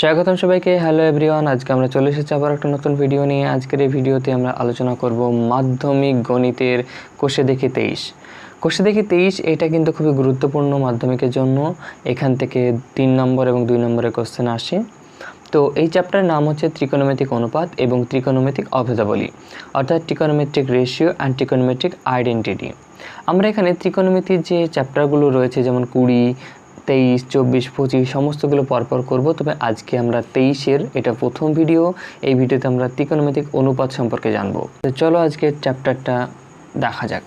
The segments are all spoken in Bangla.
স্বাগতম সবাইকে। হ্যালো এভরিওয়ান আজকে আমরা চলে এসেছি আবার একটা নতুন ভিডিও নিয়ে। আজকের এই ভিডিওতে আমরা আলোচনা করব মাধ্যমিক গণিতের কোষে দেখি তেইশ। কোষে দেখি তেইশ, এটা কিন্তু খুবই গুরুত্বপূর্ণ মাধ্যমিকের জন্য। এখান থেকে তিন নম্বর এবং দুই নম্বরের কোশ্চেন আসে। তো এই চ্যাপ্টারের নাম হচ্ছে ত্রিকোণমিতিক অনুপাত এবং ত্রিকোণমিতিক অভেদাবলী, অর্থাৎ trigonometric ratio and trigonometric identity আমরা এখানে ত্রিকোণমিতির যে চ্যাপ্টারগুলো রয়েছে, যেমন কুড়ি তেইশ, চব্বিশ, পঁচিশ, সমস্তগুলো পরপর করব। তবে আজকে আমরা তেইশের এটা প্রথম ভিডিও। এই ভিডিওতে আমরা ত্রিকোণমিতিক অনুপাত সম্পর্কে জানব। তো চলো আজকে চ্যাপ্টারটা দেখা যাক।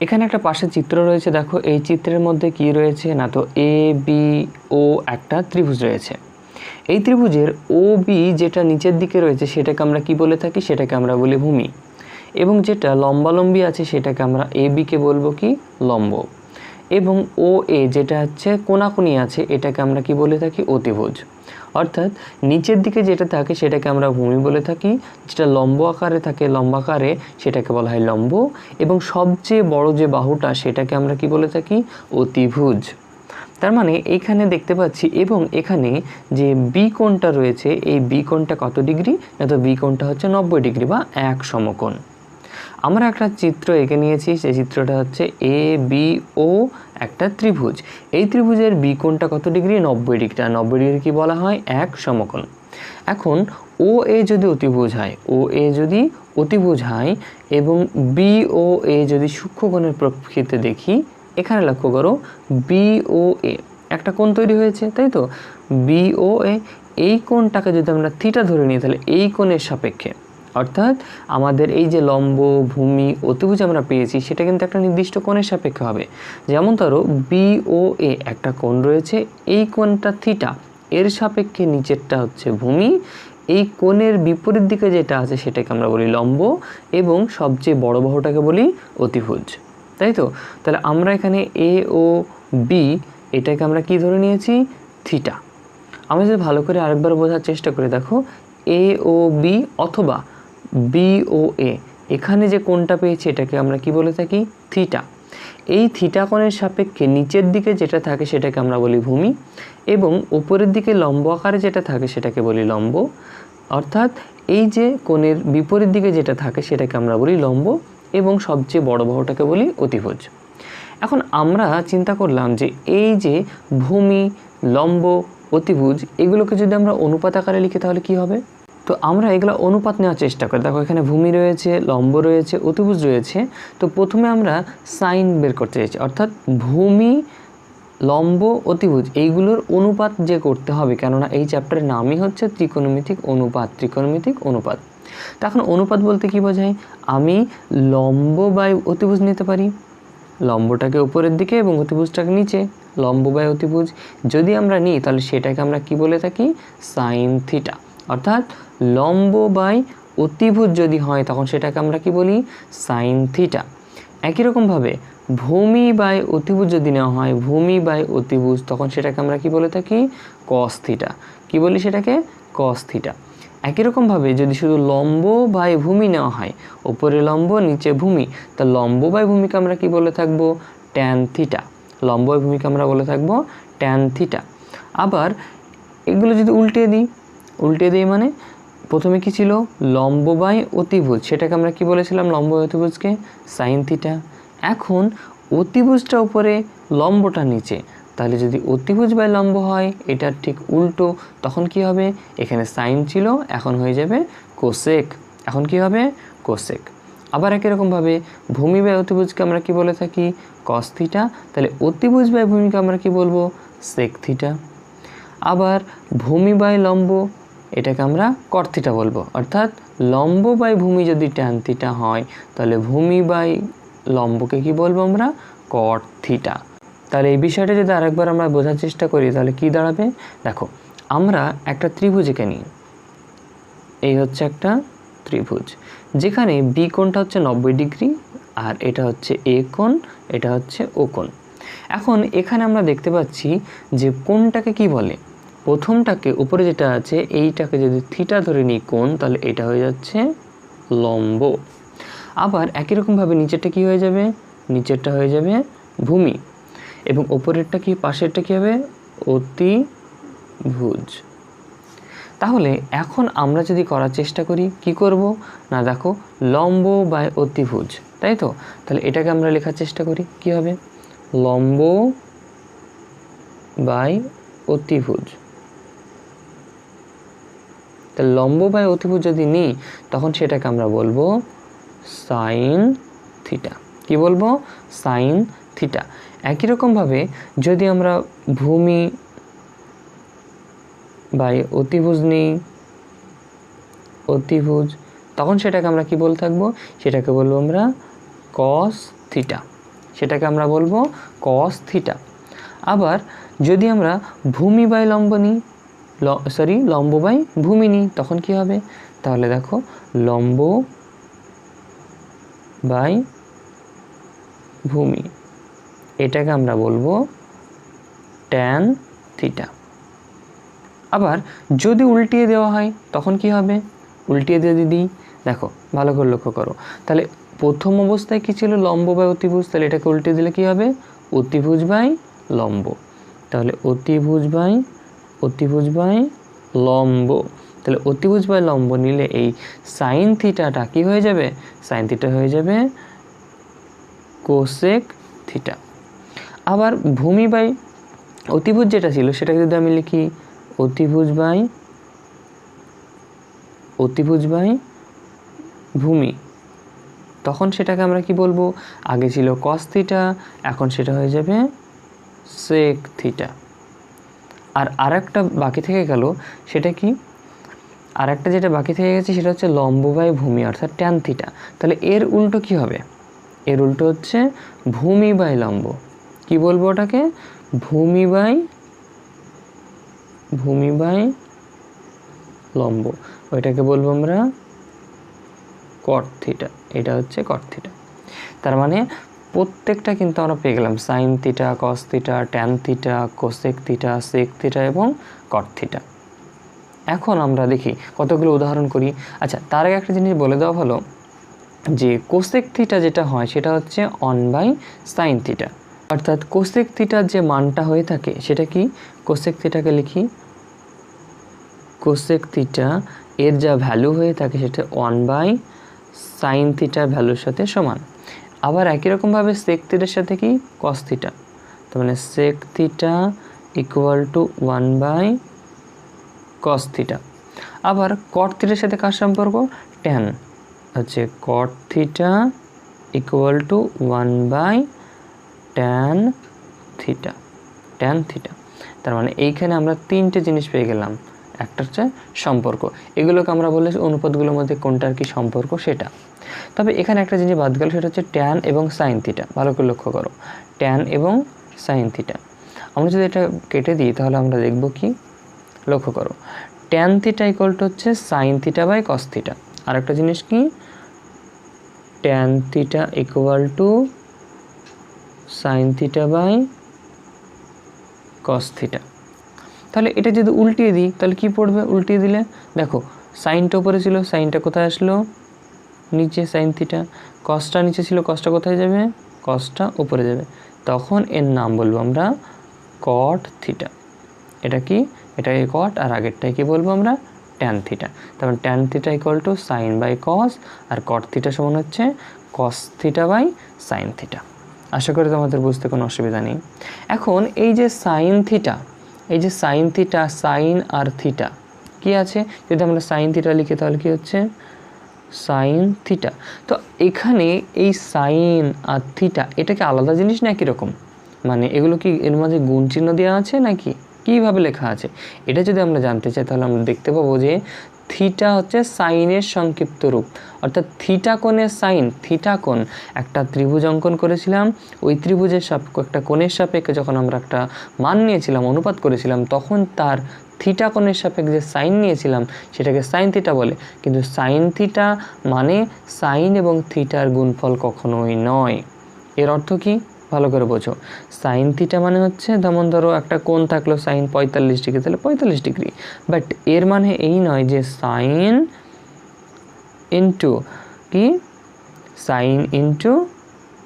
এখানে একটা পাশে চিত্র রয়েছে, দেখো। এই চিত্রের মধ্যে কি রয়েছে? না তো এ বি ও একটা ত্রিভুজ রয়েছে। এই ত্রিভুজের ও বি যেটা নিচের দিকে রয়েছে, সেটাকে আমরা কি বলে থাকি? সেটাকে আমরা বলি ভূমি। এবং যেটা লম্বালম্বি আছে, সেটাকে আমরা এ বিকে বলব কি? লম্ব। এবং ও এ যেটা হচ্ছে কোনাকুনি আছে, এটাকে আমরা কি বলে থাকি? অতিভুজ। অর্থাৎ নিচের দিকে যেটা থাকে সেটাকে আমরা ভূমি বলে থাকি, যেটা লম্ব আকারে থাকে, লম্বাকারে সেটাকে বলা হয় লম্ব, এবং সবচেয়ে বড় যে বাহুটা সেটাকে আমরা কি বলে থাকি? অতিভুজ। তার মানে এইখানে দেখতে পাচ্ছি, এবং এখানে যে বি কোণটা রয়েছে, এই বি কোণটা কত ডিগ্রি? না তো বি কোণটা হচ্ছে নব্বই ডিগ্রি বা এক সমকোণ। আমরা একটা চিত্র এঁকে নিয়েছি, সেই চিত্রটা হচ্ছে এ বি ও একটা ত্রিভুজ। এই ত্রিভুজের বি কোণটা কত ডিগ্রি? নব্বই ডিগ্রি। আর নব্বই ডিগ্রি কি বলা হয়? এক সমকোণ। এখন ও এ যদি অতিভুজ হয় ও এ যদি অতিভুজ হয় এবং বি ও এ যদি সূক্ষ্মকোণের প্রকৃতিতে দেখি, এখানে লক্ষ্য করো বি ও এ একটা কোণ তৈরি হয়েছে, তাই তো? বি ও এ এই কোণটাকে যদি আমরা থিটা ধরে নিই, তাহলে এই কোণের সাপেক্ষে অর্থাৎ আমাদের এই যে লম্ব, ভূমি, অতিভুজ আমরা পেয়েছি, সেটা কিন্তু একটা নির্দিষ্ট কোণের সাপেক্ষে হবে। যেমন ধরো বি ও এ একটা কোণ রয়েছে, এই কোণটা থিটা এর সাপেক্ষে নিচেরটা হচ্ছে ভূমি। এই কোণের বিপরীত দিকে যেটা আছে, সেটাকে আমরা বলি লম্ব এবং সবচেয়ে বড় বাহুটাকে বলি অতিভুজ। তাই তো? তাহলে আমরা এখানে এ ও বি এটাকে আমরা কি ধরে নিয়েছি? থিটা আমরা যদি ভালো করে আরেকবার বোঝার চেষ্টা করে, দেখো এ ও বি অথবা বি ও এ এখানে যে কোণটা পেয়েছি, এটাকে আমরা কি বলে থাকি? থিটা। এই থিটা কোণের সাপেক্ষে নিচের দিকে যেটা থাকে, সেটাকে আমরা বলি ভূমি এবং উপরের দিকে লম্ব আকারে যেটা থাকে, সেটাকে বলি লম্ব। অর্থাৎ এই যে কোণের বিপরীত দিকে যেটা থাকে, সেটাকে আমরা বলি লম্ব এবং সবচেয়ে বড় বাহুটাকে বলি অতিভুজ। এখন আমরা চিন্তা করলাম যে এই যে ভূমি, লম্ব, অতিভুজ, এগুলোকে যদি আমরা অনুপাত আকারে লিখি, তাহলে কি হবে? তো আমরা এগুলো অনুপাত নেওয়ার চেষ্টা করি। দেখো, এখানে ভূমি রয়েছে, লম্ব রয়েছে, অতিভুজ রয়েছে। তো প্রথমে আমরা সাইন বের করতে চাইছি। অর্থাৎ ভূমি, লম্ব, অতিভুজ, এইগুলোর অনুপাত যে করতে হবে, কেননা এই চ্যাপ্টারের নামই হচ্ছে ত্রিকোণমিতিক অনুপাত ত্রিকোণমিতিক অনুপাত। তো এখন অনুপাত বলতে কি বোঝায়? আমি লম্ব বাই অতিভুজ নিতে পারি, লম্বটাকে উপরের দিকে এবং অতিভুজটাকে নিচে, লম্ব বাই অতিভুজ। যদি আমরা নিই, তাহলে সেটাকে আমরা কি বলে থাকি? Sine theta. অর্থাৎ লম্ব বাই অতিভুজ যদি হয়, তখন সেটাকে আমরা কি বলি? Sine theta. একই রকমভাবে ভূমি বাই অতিভুজ যদি নেওয়া হয়, ভূমি বাই অতিভুজ, তখন সেটাকে আমরা কি বলে থাকি? Cos theta. কি বলি সেটাকে? Cos theta. একই রকমভাবে যদি শুধু লম্ব বাই ভূমি নেওয়া হয় ওপরে লম্ব, নিচে ভূমি, তা লম্ব বাই ভূমিকে আমরা কি বলে থাকব? Tan theta. লম্ব বাই ভূমিকে আমরা বলে থাকব ট্যান থিটা। আবার এগুলো যদি উল্টে দিই উল্টে দিই মানে? প্রথমে কি ছিল? লম্ব বাই অতিভুজ। সেটাকে আমরা কি বলেছিলাম? লম্ব অতিভুজকে? Sine theta. এখন অতিভুজটা উপরে, লম্বটা নিচে। তাহলে যদি অতিভুজ বাই লম্ব হয়, এটার ঠিক উল্টো, তখন কি হবে? এখানে সাইন ছিল, এখন হয়ে যাবে কোসেক। এখন কি হবে? কোসেক। আবার একই রকমভাবে ভূমি বাই অতিভুজকে আমরা কি বলে থাকি? Cos theta. তাহলে অতিভুজ বাই ভূমিকে আমরা কি বলব? Sec theta. আবার ভূমি বাই লম্ব এটাকে আমরা কর্থিটা বলব। অর্থাৎ লম্ব বাই ভূমি যদি ট্যান থিটা হয়, তাহলে ভূমি বাই লম্বকে কি বলব আমরা? কর্থিটা তাহলে এই বিষয়টা যদি আরেকবার আমরা বোঝার চেষ্টা করি, তাহলে কি দাঁড়াবে? দেখো, আমরা একটা ত্রিভুজ এঁকে নিই। এই হচ্ছে একটা ত্রিভুজ, যেখানে বি কোণটা হচ্ছে নব্বই ডিগ্রি আর এটা হচ্ছে এ কোণ, এটা হচ্ছে ও কোণ। এখন এখানে আমরা দেখতে পাচ্ছি যে কোনটাকে কি বলে? প্রথমটাকে, উপরে যেটা আছে, এইটাকে যদি থিটা ধরে নিই কোণ, তাহলে এটা হয়ে যাচ্ছে লম্ব। আবার একই রকমভাবে নিচেরটা কি হয়ে যাবে? নিচেরটা হয়ে যাবে ভূমি। এবং ওপরেরটা কি, পাশেরটা কি হবে? অতিভুজ। তাহলে এখন আমরা যদি করার চেষ্টা করি, কি করব? না, দেখো, লম্ব বাই অতিভুজ, তাই তো? তাহলে এটাকে আমরা লেখার চেষ্টা করি, কি হবে? লম্ব বাই অতিভুজ। তাহলে লম্ব বাই অতিভুজ যদি নিই, তখন সেটাকে আমরা বলব সাইন থিটা। কি বলব? Sine theta. একই রকমভাবে যদি আমরা ভূমি বাই অতিভুজ নিই, অতিভুজ, তখন সেটাকে আমরা কি বলে থাকব? সেটাকে বলব আমরা কস থিটা। সেটাকে আমরা বলব কস থিটা। আবার যদি আমরা ভূমি বাই লম্ব নিই সরি লম্ব বাই ভূমি নিই তখন কি হবে? তাহলে দেখো, লম্ব বাই ভূমি। এটাকে আমরা বলব ট্যান থিটা আবার যদি উল্টিয়ে দেওয়া হয়, তখন কি হবে? উল্টিয়ে দিয়ে দিদি দেখো, ভালো করে লক্ষ্য করো। তাহলে প্রথম অবস্থায় কি ছিল? লম্ব বাই অতিভুজ। তাহলে এটাকে উল্টিয়ে দিলে কি হবে? অতিভুজ বাই লম্ব। তাহলে অতিভুজ বাই অতিভুজ বাই লম্ব। তাহলে অতিভুজ বাই লম্ব নিলে এই সাইন থিটাটা কি হয়ে যাবে? সাইন থিটা হয়ে যাবে কোসেক থিটা আবার ভূমি বাই অতিভুজ যেটা ছিল, সেটাকে যদি আমি লিখি, অতিভুজ বাই অতিভুজ বাই ভূমি। তখন সেটাকে আমরা কি বলব? আগে ছিল কস থিটা এখন সেটা হয়ে যাবে সেক থিটা আর আরেকটা বাকি থেকে গেল, সেটা কি? আর একটা যেটা বাকি থেকে গেছে সেটা হচ্ছে লম্ববায় ভূমি, অর্থাৎ ট্যান থিটা তাহলে এর উল্টো কি হবে? এর উল্টো হচ্ছে ভূমি বাই লম্ব। কি বলব ওটাকে? ভূমি বাই ভূমি বাই লম্ব। ওইটাকে বলব আমরা কট থিটা এটা হচ্ছে কট থিটা তার মানে প্রত্যেকটা কিন্তু আমরা পেয়ে গেলাম। Sine theta cos theta tan theta cosec theta sec theta এবং কট থিটা এখন আমরা দেখি, কতগুলো উদাহরণ করি। আচ্ছা তার আগে একটা জিনিস বলে দেওয়া ভালো, যে কোসেক থিটা যেটা হয়, সেটা হচ্ছে অন বাই সাইন থিটা অর্থাৎ কোসেক থিটার যে মানটা হয়ে থাকে, সেটা কি? কোসেক থিটাকে লিখি। কোসেক থিটা এর যা ভ্যালু হয়ে থাকে, সেটা ওয়ান বাই সাইন থিটার ভ্যালুর সাথে সমান। আবার একই রকমভাবে সেক থিটার সাথে কি? কস থিটা তার মানে sec theta equal to one by cos theta আবার কট থিটার সাথে কার সম্পর্ক? ট্যান হচ্ছে cot theta equal to one by tan theta tan theta তার মানে এইখানে আমরা তিনটে জিনিস পেয়ে গেলাম। একটা হচ্ছে সম্পর্ক। এগুলোকে আমরা বলে অনুপাতগুলোর মধ্যে কোনটার কি সম্পর্ক? সেটা। তবে এখানে একটা জিনিস বাদ গেল, সেটা হচ্ছে ট্যান এবং সাইন থিটা ভালো করে লক্ষ্য করো। ট্যান এবং সাইন থিটা আমরা যদি এটা কেটে দিই, তাহলে আমরা দেখব কি? লক্ষ্য করো। ট্যান থিটা ইকুয়াল টু হচ্ছে sine theta by cos theta আর একটা জিনিস কি? Tan theta equal to sine theta by cos theta তাহলে এটা যদি উল্টিয়ে দিই, তাহলে কি পড়বে? উল্টিয়ে দিলে দেখো সাইনটা উপরে ছিল সাইনটা কোথায় আসলো? নিচে সাইন থিটা কসটা নিচে ছিল কসটা কোথায় যাবে? কসটা উপরে যাবে। তখন এর নাম বলব আমরা কট থিটা এটা কি? এটাকে কট আর আগেরটাই কি বলব আমরা? ট্যান থিটা তারপর tan theta equal to sine by cos R cot theta সমান হচ্ছে cos theta by sine theta আশা করি তোমাদের বুঝতে কোনো অসুবিধা নেই। এখন এই যে সাইন থিটা এই যে সাইন থিটা সাইন আর থিটা কি আছে? যদি আমরা সাইন থিটা লিখি, তাহলে কী হচ্ছে? সাইন থিটা তো এখানে এই সাইন আর থিটা এটা কি আলাদা জিনিস না একই রকম মানে এগুলো কি এর মাঝে গুণ চিহ্ন দেওয়া আছে নাকি? কীভাবে লেখা আছে? এটা যদি আমরা জানতে চাই, তাহলে আমরা দেখতে পাবো যে থিটা হচ্ছে সাইনের সংক্ষিপ্ত রূপ। অর্থাৎ থিটা কোণের সাইন, থিটা কোণ, একটা ত্রিভুজ অঙ্কন করেছিলাম। ওই ত্রিভুজের সাপেক্ষ একটা কোণের সাপেক্ষে যখন আমরা একটা মান নিয়েছিলাম, অনুপাত করেছিলাম, তখন তার থিটা কোণের সাপেক্ষে যে সাইন নিয়েছিলাম, সেটাকে সাইন থিটা বলে। কিন্তু সাইন থিটা মানে সাইন এবং থিটার গুণফল কখনোই নয়। এর অর্থ কি? ভালো করে বোঝো। সাইন থিটা মানে হচ্ছে, যেমন ধরো একটা কোণ থাকল সাইন পঁয়তাল্লিশ ডিগ্রি তাহলে পঁয়তাল্লিশ ডিগ্রি বাট এর মানে এই নয় যে সাইন ইন্টু কি? সাইন ইন্টু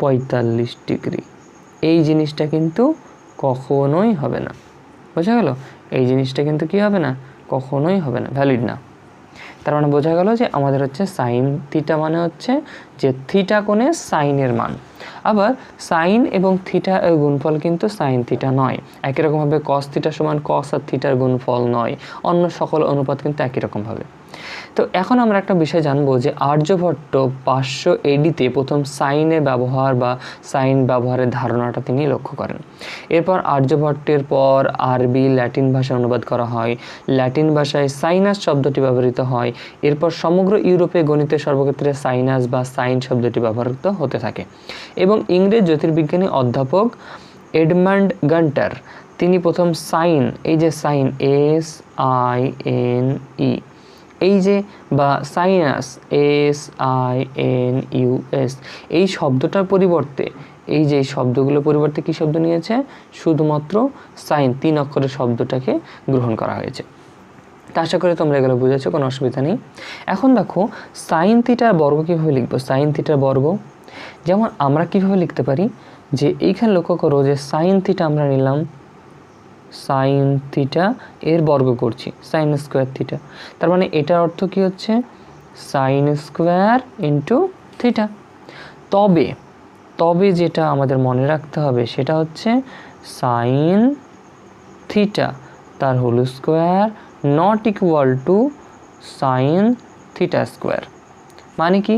পঁয়তাল্লিশ ডিগ্রি এই জিনিসটা কিন্তু কখনোই হবে না। বোঝা গেল? এই জিনিসটা কিন্তু কি হবে না? কখনোই হবে না। ভ্যালিড না। তার মানে বোঝা গেল যে আমাদের হচ্ছে সাইন থিটা মানে হচ্ছে যে থিটা কোণে সাইনের মান। আবার সাইন এবং থিটা এর গুণফল কিন্তু সাইন থিটা নয়। একই রকমভাবে কস থিটা সমান কস আর থিটার গুণফল নয়। অন্য সকল অনুপাত কিন্তু একই রকমভাবে। তো এখন আমরা একটা বিষয় জানব যে আর্যভট্ট পাঁচশো এডিতে প্রথম সাইনের ব্যবহার বা সাইন ব্যবহারের ধারণাটা তিনি লক্ষ্য করেন। এরপর আর্যভট্টের পর আরবি, ল্যাটিন ভাষায় অনুবাদ করা হয়। ল্যাটিন ভাষায় সাইনাস শব্দটি ব্যবহৃত হয়। এরপর সমগ্র ইউরোপে গণিতের সর্বক্ষেত্রে সাইনাস বা সাইন শব্দটি ব্যবহৃত হতে থাকে। এবং ইংরেজ জ্যোতির্বিজ্ঞানী অধ্যাপক এডমান্ড গান্টার, তিনি প্রথম সাইন, এই যে sine, S I N E এই যে বা sinus, S I N U S, এই শব্দটার পরিবর্তে, এই যে এই শব্দগুলোর পরিবর্তে কী শব্দ নিয়েছে? শুধুমাত্র সাইন, তিন অক্ষরের শব্দটাকে গ্রহণ করা হয়েছে। তা আশা করি তোমরা এগুলো বুঝেছ, কোনো অসুবিধা নেই। এখন দেখো, সাইন থিটার বর্গ কীভাবে লিখব? সাইন থিটার বর্গ। যেমন আমরা কীভাবে লিখতে পারি? যে এইখানে লক্ষ্য করো যে সাইন থিটা আমরা নিলাম সাইন থিটা এর বর্গ করছি সাইন স্কোয়ার থিটা তার মানে এটার অর্থ কি হচ্ছে? সাইন স্কোয়ার ইন্টু থিটা তবে তবে যেটা আমাদের মনে রাখতে হবে সেটা হচ্ছে সাইন থিটা তার whole square not equal to sine theta square মানে কি?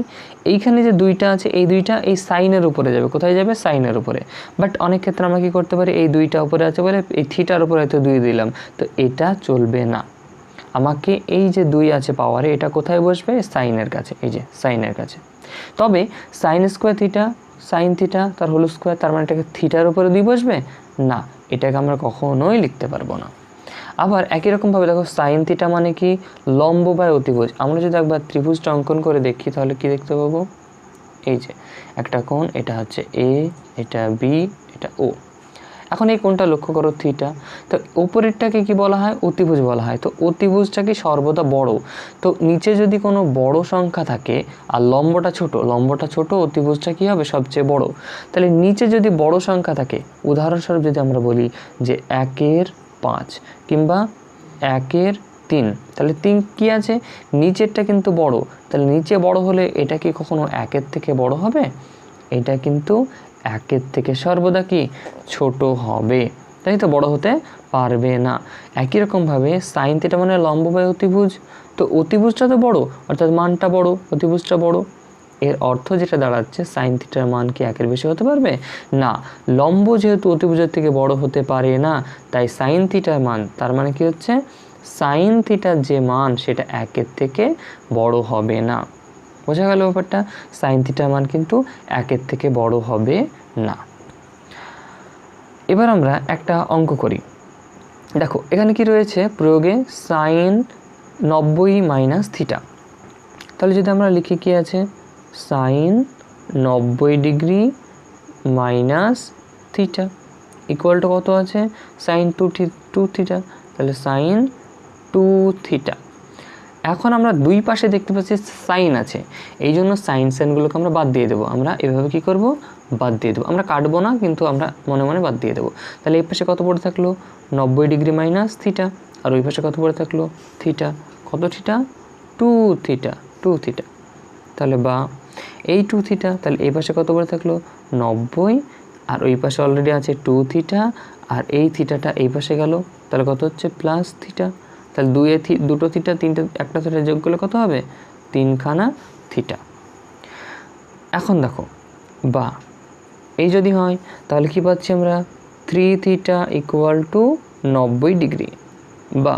এইখানে যে দুইটা আছে, এই দুইটা এই সাইনের উপরে যাবে। কোথায় যাবে? সাইনের উপরে। বাট অনেক ক্ষেত্রে আমরা কি করতে পারি? এই দুইটা উপরে আছে বলে এই থিটার উপরে হয়তো দুই দিলাম। তো এটা চলবে না। আমাকে এই যে দুই আছে পাওয়ারে এটা কোথায় বসবে? সাইনের কাছে। এই যে সাইনের কাছে। তবে sine square theta sine theta তার হোল স্কোয়ার তার মানে এটাকে থিটার উপরে দুই বসবে? না। এটাকে আমরা কখনোই লিখতে পারব না। আবার একই রকমভাবে দেখো সাইন থিটা মানে কি? লম্ব বা অতিভুজ। আমরা যদি একবার ত্রিভুজটা অঙ্কন করে দেখি, তাহলে কি দেখতে পাবো? এই যে, একটা কোণ, এটা হচ্ছে এ এটা বি এটা ও এখন এই কোণটা লক্ষ্য করো থিটা তো উপরেরটাকে কি বলা হয়? অতিভুজ বলা হয়। তো অতিভুজটা কি সর্বদা বড়? তো নিচে যদি কোনো বড় সংখ্যা থাকে, আর লম্বটা ছোট লম্বটা ছোট, অতিভুজটা কি হবে? সবচেয়ে বড়। তাহলে নিচে যদি বড় সংখ্যা থাকে, উদাহরণস্বরূপ যদি আমরা বলি যে একের পাঁচ কিংবা একের তিন। তাহলে তিন কি আছে? নিচেরটা কিন্তু বড়। তাহলে নিচে বড় হলে এটা কি কখনো একের থেকে বড় হবে? এটা কিন্তু একের থেকে সর্বদা কি? ছোট হবে। তাই তো বড় হতে পারবে না। একই রকমভাবে সাইন থিটা মানে লম্ব অতিভুজ। তো অতিভুজটা তো বড়, অর্থাৎ মানটা বড়, অতিভুজটা বড়। এর অর্থ যেটা দাঁড়াচ্ছে সাইন থিটার মান কি একের বেশি হতে পারবে? না। লম্ব যেহেতু অতিভুজের থেকে বড় হতে পারে না, তাই সাইন থিটার মান, তার মানে কি হচ্ছে? সাইন থিটার যে মান, সেটা একের থেকে বড় হবে না। বোঝা গেল ব্যাপারটা? সাইন থিটার মান কিন্তু একের থেকে বড় হবে না। এবার আমরা একটা অঙ্ক করি। দেখো, এখানে কি রয়েছে? প্রয়োগে সাইন নব্বই মাইনাস থিটা তাহলে যদি আমরা লিখি কি আছে? সাইন নব্বই degree minus theta equal to কত আছে? সাইন টু টু থিটা তাহলে সাইন টু থিটা এখন আমরা দুই পাশে দেখতে পাচ্ছি সাইন আছে। এই জন্য সাইন সাইনগুলোকে আমরা বাদ দিয়ে দেবো। আমরা এভাবে কি করব? বাদ দিয়ে দেবো। আমরা কাটবো না, কিন্তু আমরা মনে মনে বাদ দিয়ে দেবো। তাহলে এই পাশে কত পড়ে থাকল? নব্বই ডিগ্রি মাইনাস থিটা আর ওই পাশে কত পড়ে থাকল? থিটা কত theta two theta two theta তাহলে বা এই টু থিটা তাহলে এই পাশে কত পড়ে থাকল? নব্বই। আর ওই পাশে অলরেডি আছে টু থিটা আর এই থিটাটা এই পাশে গেল, তাহলে কত হচ্ছে? প্লাস থিটা তাহলে দুয়ে থি দুটো থিটা তিনটে, একটা থিটা যোগ করলে কত হবে? তিনখানা থিটা এখন দেখো, বা, এই যদি হয়, তাহলে কি পাচ্ছি আমরা? থ্রি থিটা ইকুয়াল টু নব্বই ডিগ্রি বা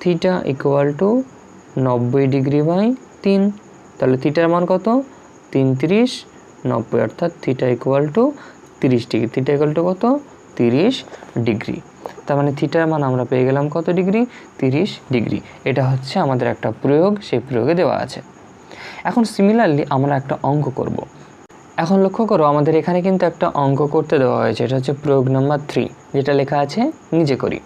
থিটা ইকুয়াল টু নব্বই ডিগ্রি বাই তিন। তাহলে থিটার মান কত? তিন তিরিশ নব্বই, অর্থাৎ থিটা ইকুয়াল টু তিরিশ ডিগ্রি থিটা ইকুয়াল টু কত? তিরিশ ডিগ্রি তার মানে থিটার মান আমরা পেয়ে গেলাম কত ডিগ্রি তিরিশ ডিগ্রি এটা হচ্ছে আমাদের একটা প্রয়োগ, সেই প্রয়োগে দেওয়া আছে। এখন সিমিলারলি আমরা একটা অঙ্ক করব। এখন লক্ষ্য করো, আমাদের এখানে কিন্তু একটা অঙ্ক করতে দেওয়া হয়েছে। এটা হচ্ছে প্রয়োগ নাম্বার থ্রি যেটা লেখা আছে, নিজে করি।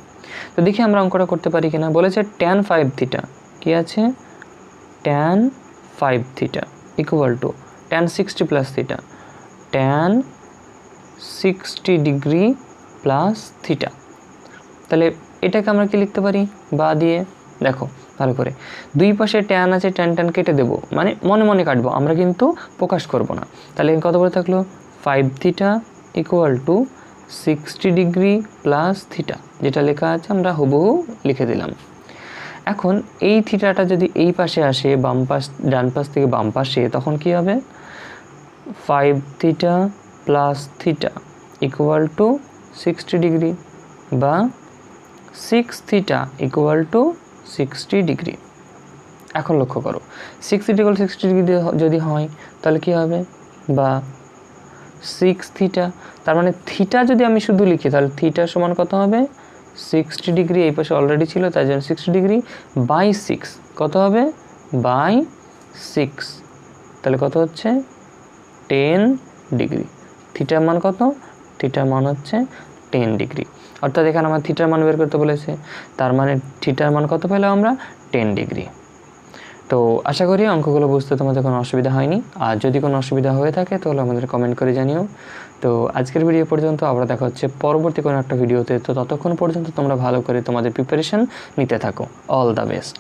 তো দেখি আমরা অঙ্কটা করতে পারি কিনা। বলেছে ট্যান ফাইভ থিটা কি আছে? Tan five theta equal to tan sixty plus theta tan sixty degree plus theta তাহলে এটাকে আমরা কি লিখতে পারি? বা দিয়ে। দেখো, ভালো করে। দুই পাশে ট্যান আছে ট্যান ট্যান কেটে দেবো। মানে মনে মনে কাটবো, আমরা কিন্তু প্রকাশ করব না। তাহলে কত করে থাকল? Five theta equal to sixty degree plus theta যেটা লেখা আছে, আমরা হুবহু লিখে দিলাম। এখন এই থিটাটা যদি এই পাশে আসে, বাম পাশ, ডান পাশ থেকে বাম পাশে, তখন কি হবে? Five theta plus theta equal to sixty degree বা six theta equal to sixty degree এখন লক্ষ্য করো সিক্সটি ইকুয়াল সিক্সটি ডিগ্রি যদি হয়, তাহলে কি হবে? বা সিক্স থিটা তার মানে থিটা যদি আমি শুধু লিখি, তাহলে থিটা সমান কত হবে? সিক্সটি ডিগ্রি এই পাশে অলরেডি ছিল, তাই জন্য সিক্সটি ডিগ্রি বাই সিক্স কত হবে? বাই সিক্স তাহলে কত হচ্ছে? টেন ডিগ্রি থিটার মান কত? থিটার মান হচ্ছে টেন ডিগ্রি অর্থাৎ এখানে আমার থিটার মান বের করতে বলেছে, তার মানে থিটার মান কত পেলাম আমরা? টেন ডিগ্রি তো আশা করি অঙ্কগুলো বুঝতে তোমাদের কোনো অসুবিধা হয়নি। আর যদি কোনো অসুবিধা হয়ে থাকে, তাহলে আমাদের কমেন্ট করে জানিও। তো আজকের ভিডিও পর্যন্ত, আবার দেখা হচ্ছে পরবর্তী কোনো একটা ভিডিওতে তো। ততক্ষণ পর্যন্ত তোমরা ভালো করে তোমাদের প্রিপারেশান নিতে থাকো। All the best